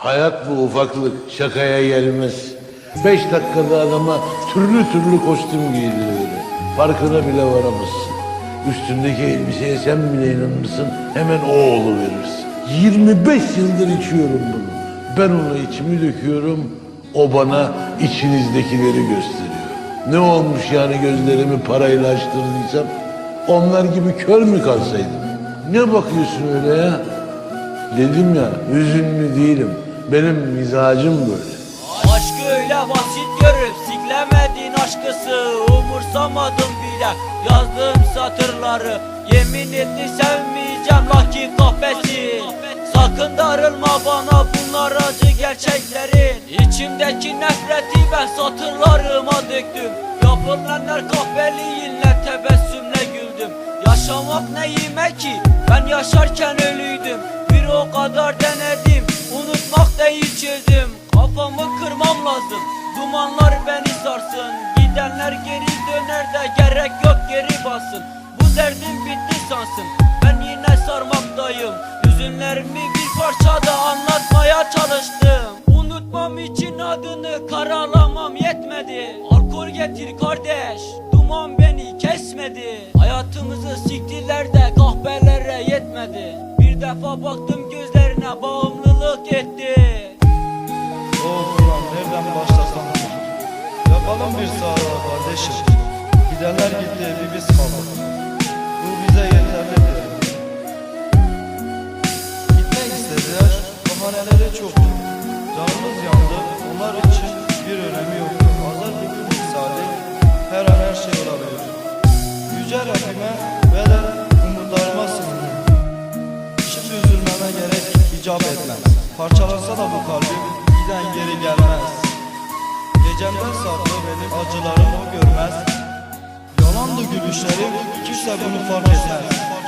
Hayat bu ufaklık şakaya gelmez. Beş dakikada adama türlü türlü kostüm giydiriyor. Farkına bile varamazsın. Üstündeki elbiseye sen bile inanırsın. Hemen o oğlu verirsin. 25 yıldır içiyorum bunu. Ben ona içimi döküyorum. O bana içinizdekileri gösteriyor. Ne olmuş yani gözlerimi parayla açtırdıysam? Onlar gibi kör mü kalsaydım? Ne bakıyorsun öyle ya? Dedim ya hüzünlü değilim. Benim mizacım böyle. Aşkı öyle basit görüp siklemedin aşkısı. Umursamadım bile yazdığım satırları. Yemin etti sevmeyeceğim lakin kahvesi. Sakın darılma bana bunlar acı gerçeklerin İçimdeki nefreti ben satırlarıma döktüm. Yapılanlar kahveliyinle tebessümle güldüm. Yaşamak neyime ki? Ben yaşarken ölüydüm. Bir o kadar denedim. Unutmak çözdüm Kafamı kırmam lazım. Dumanlar beni sarsın Gidenler geri döner de gerek yok geri basın Bu derdim bitti sansın ben yine sarmaktayım Hüzünlerimi bir parçada anlatmaya çalıştım. Unutmam için adını karalamam yetmedi. Alkol getir kardeş Duman beni kesmedi. Hayatımızı siktiler de kahvelere yetmedi. Bir defa baktım gözlerine bağımlılık etti kardeşim. Gidenler gitti bir biz kaldık. Bu bize yeterlidir Gitmek istediler Bahaneleri çoktu Canımız yandı Onlar için bir önemi yoktu Azar gibi misali Her an her şey olabilir. Yüce Rabbime ve de umutlarıma sığındım Şimdi üzülmeme gerek icap etmez. Parçalansa da bu kalbim gülüşlerim kimse bunu fark etmez